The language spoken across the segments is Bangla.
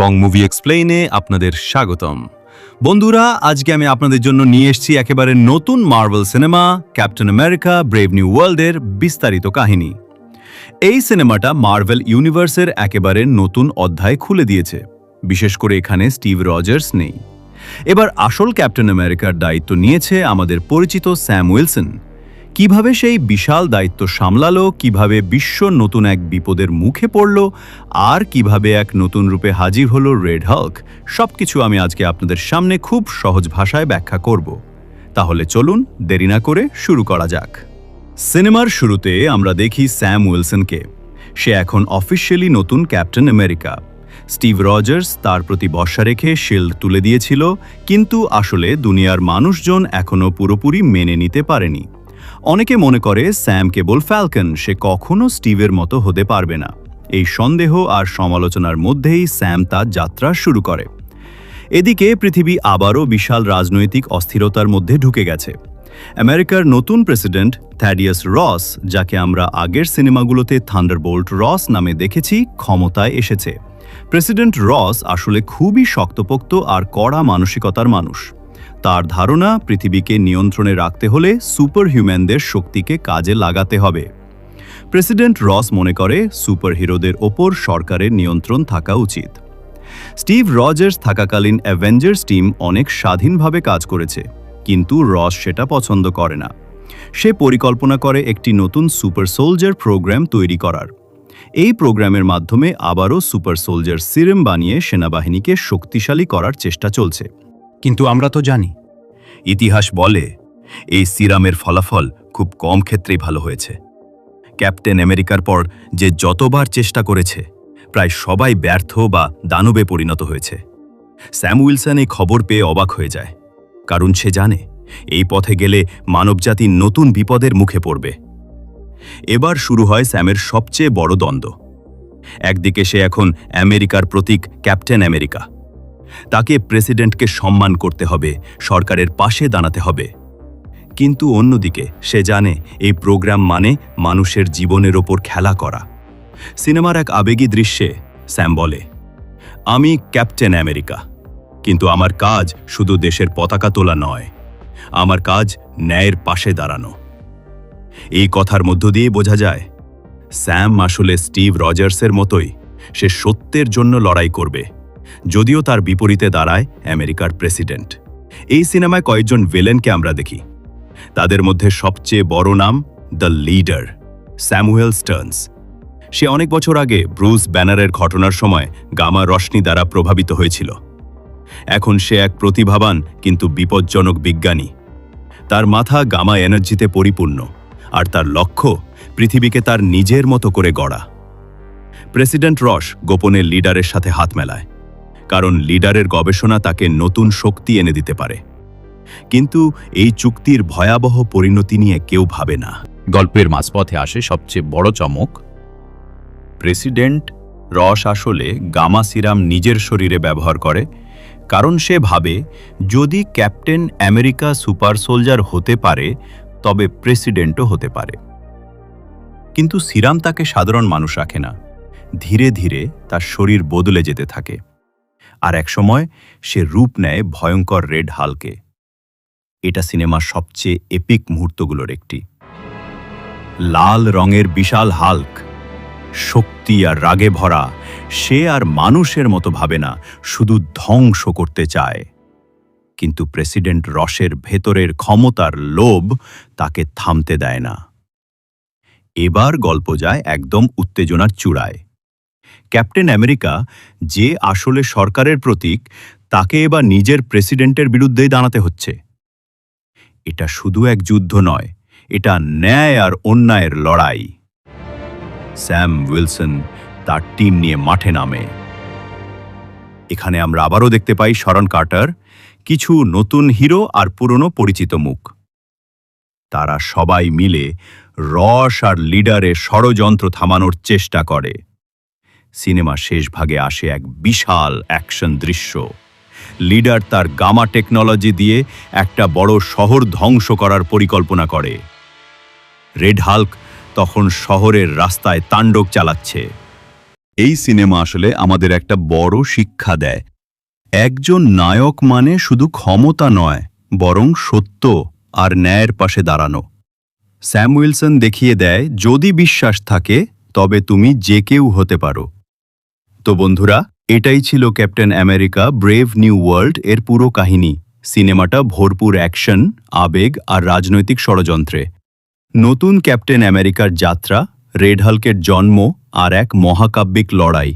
বং মুভি এক্সপ্লেইনে আপনাদের স্বাগতম। বন্ধুরা, আজকে আমি আপনাদের জন্য নিয়ে এসেছি একেবারে নতুন Marvel cinema, captain America, brave new ওয়ার্ল্ডের বিস্তারিত কাহিনী। এই সিনেমাটা মার্ভেল ইউনিভার্সের একেবারে নতুন অধ্যায় খুলে দিয়েছে। বিশেষ করে এখানে স্টিভ রজার্স নেই। এবার আসল ক্যাপ্টেন আমেরিকার দায়িত্ব নিয়েছে আমাদের পরিচিত স্যাম উইলসন। কীভাবে সেই বিশাল দায়িত্ব সামলালো, কীভাবে বিশ্ব নতুন এক বিপদের মুখে পড়ল, আর কীভাবে এক নতুন রূপে হাজির হলো রেড হাল্ক সবকিছু আমি আজকে আপনাদের সামনে খুব সহজ ভাষায় ব্যাখ্যা করব। তাহলে চলুন দেরি না করে শুরু করা যাক। সিনেমার শুরুতে আমরা দেখি স্যাম উইলসনকে সে এখন অফিসিয়ালি নতুন ক্যাপ্টেন আমেরিকা স্টিভ রজার্স তার প্রতি বর্ষা রেখে শিল্ড তুলে দিয়েছিল, কিন্তু আসলে দুনিয়ার মানুষজন এখনও পুরোপুরি মেনে নিতে পারেনি। অনেকে মনে করে স্যাম কেবল ফ্যালকন, সে কখনো স্টিভের মতো হতে পারবে না। এই সন্দেহ আর সমালোচনার মধ্যেই স্যাম তার যাত্রা শুরু করে। এদিকে পৃথিবী আবারও বিশাল রাজনৈতিক অস্থিরতার মধ্যে ঢুকে গেছে। আমেরিকার নতুন প্রেসিডেন্ট থ্যাডিয়াস রস, যাকে আমরা আগের সিনেমাগুলোতে থান্ডারবোল্ট রস নামে দেখেছি, ক্ষমতায় এসেছে। প্রেসিডেন্ট রস আসলে খুবই শক্তপোক্ত আর কড়া মানসিকতার মানুষ। তার ধারণা, পৃথিবীকে নিয়ন্ত্রণে রাখতে হলে সুপার হিউম্যানদের শক্তিকে কাজে লাগাতে হবে। প্রেসিডেন্ট রস মনে করে সুপার হিরোদের ওপর সরকারের নিয়ন্ত্রণ থাকা উচিত। স্টিভ রজার্স থাকাকালীন অ্যাভেঞ্জার্স টিম অনেক স্বাধীনভাবে কাজ করেছে, কিন্তু রস সেটা পছন্দ করে না। সে পরিকল্পনা করে একটি নতুন সুপার সোলজার প্রোগ্রাম তৈরি করার। এই প্রোগ্রামের মাধ্যমে আবারও সুপার সোলজার সিরেম বানিয়ে সেনাবাহিনীকে শক্তিশালী করার চেষ্টা চলছে। কিন্তু আমরা তো জানি। ইতিহাস বলে এই সিরামের ফলাফল খুব কম ক্ষেত্রেই ভালো হয়েছে। ক্যাপ্টেন আমেরিকার পর যে যতবার চেষ্টা করেছে, প্রায় সবাই ব্যর্থ বা দানবে পরিণত হয়েছে। স্যাম উইলসন এই খবর পেয়ে অবাক হয়ে যায়, কারণ সে জানে এই পথে গেলে মানবজাতি নতুন বিপদের মুখে পড়বে। এবার শুরু হয় স্যামের সবচেয়ে বড় দ্বন্দ্ব। একদিকে সে এখন আমেরিকার প্রতীক ক্যাপ্টেন আমেরিকা তাকে প্রেসিডেন্টকে সম্মান করতে হবে, সরকারের পাশে দাঁড়াতে হবে। কিন্তু অন্যদিকে, সে জানে এই প্রোগ্রাম মানে মানুষের জীবনের ওপর খেলা করা। সিনেমার এক আবেগী দৃশ্যে স্যাম বলে, আমি ক্যাপ্টেন আমেরিকা, কিন্তু আমার কাজ শুধু দেশের পতাকা তোলা নয়, আমার কাজ ন্যায়ের পাশে দাঁড়ানো। এই কথার মধ্য দিয়ে বোঝা যায়, স্যাম আসলে স্টিভ রজার্সের মতোই সে সত্যের জন্য লড়াই করবে। যদিও তার বিপরীতে দাঁড়ায় আমেরিকার প্রেসিডেন্ট। এই সিনেমায় কয়েকজন ভিলেনকে আমরা দেখি। তাদের মধ্যে সবচেয়ে বড় নাম দ্য লিডার, স্যামুয়েল স্টার্নস। সে অনেক বছর আগে ব্রুস ব্যানারের ঘটনার সময় গামা রশ্মি দ্বারা প্রভাবিত হয়েছিল। এখন সে এক প্রতিভাবান কিন্তু বিপজ্জনক বিজ্ঞানী। তার মাথা গামা এনার্জিতে পরিপূর্ণ, আর তার লক্ষ্য পৃথিবীকে তার নিজের মতো করে গড়া। প্রেসিডেন্ট রস গোপনে লিডারের সাথে হাত মেলায়। কারণ লিডারের গবেষণা তাকে নতুন শক্তি এনে দিতে পারে। কিন্তু এই চুক্তির ভয়াবহ পরিণতি নিয়ে কেউ ভাবে না। গল্পের মাঝপথে আসে সবচেয়ে বড় চমক। প্রেসিডেন্ট রস আসলে গামা সিরাম নিজের শরীরে ব্যবহার করে, কারণ সে ভাবে, যদি ক্যাপ্টেন আমেরিকা সুপার সোলজার হতে পারে, তবে প্রেসিডেন্টও হতে পারে। কিন্তু সিরাম তাকে সাধারণ মানুষ রাখে না। ধীরে ধীরে তার শরীর বদলে যেতে থাকে। আর একসময় সে রূপ নেয় ভয়ঙ্কর রেড হালকে। এটা সিনেমার সবচেয়ে এপিক মুহূর্তগুলোর একটি। লাল রঙের বিশাল হাল্ক, শক্তি আর রাগে ভরা, সে আর মানুষের মতো ভাবে না, শুধু ধ্বংস করতে চায়। কিন্তু প্রেসিডেন্ট রসের ভেতরের ক্ষমতার লোভ তাকে থামতে দেয় না। এবার গল্প যায় একদম উত্তেজনার চূড়ায়। ক্যাপ্টেন আমেরিকা যে আসলে সরকারের প্রতীক, তাকে এবার নিজের প্রেসিডেন্টের বিরুদ্ধেই দাঁড়াতে হচ্ছে। এটা শুধু এক যুদ্ধ নয়, এটা ন্যায় আর অন্যায়ের লড়াই। স্যাম উইলসন তার টিম নিয়ে মাঠে নামে। এখানে আমরা আবারও দেখতে পাই শরণ কার্টার, কিছু নতুন হিরো আর পুরনো পরিচিত মুখ। তারা সবাই মিলে রস আর লিডারের ষড়যন্ত্র থামানোর চেষ্টা করে। সিনেমা শেষ ভাগে আসে এক বিশাল অ্যাকশন দৃশ্য। লিডার তার গামা টেকনোলজি দিয়ে একটা বড় শহর ধ্বংস করার পরিকল্পনা করে। রেড হাল্ক তখন শহরের রাস্তায় তাণ্ডব চালাচ্ছে। এই সিনেমা আসলে আমাদের একটা বড় শিক্ষা দেয়। একজন নায়ক মানে শুধু ক্ষমতা নয়, বরং সত্য আর ন্যায়ের পাশে দাঁড়ানো। স্যাম উইলসন দেখিয়ে দেয়, যদি বিশ্বাস থাকে, তবে তুমি যে কেউ হতে পারো। তো বন্ধুরা, এটাই ছিল captain America brave new world এর পুরো কাহিনী। সিনেমাটা ভরপুর অ্যাকশন, আবেগ আর রাজনৈতিক ষড়যন্ত্রে। নতুন ক্যাপ্টেন আমেরিকার যাত্রা, রেড হাল্কের জন্ম আর এক মহাকাব্যিক লড়াই।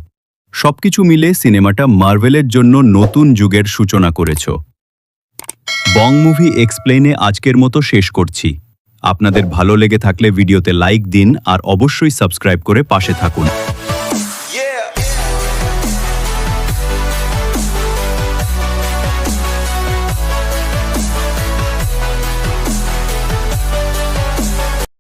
সবকিছু মিলে সিনেমাটা মার্ভেলের জন্য নতুন যুগের সূচনা করেছ। বং মুভি এক্সপ্লেনে আজকের মতো শেষ করছি। আপনাদের ভালো লেগে থাকলে ভিডিওতে লাইক দিন আর অবশ্যই সাবস্ক্রাইব করে পাশে থাকুন।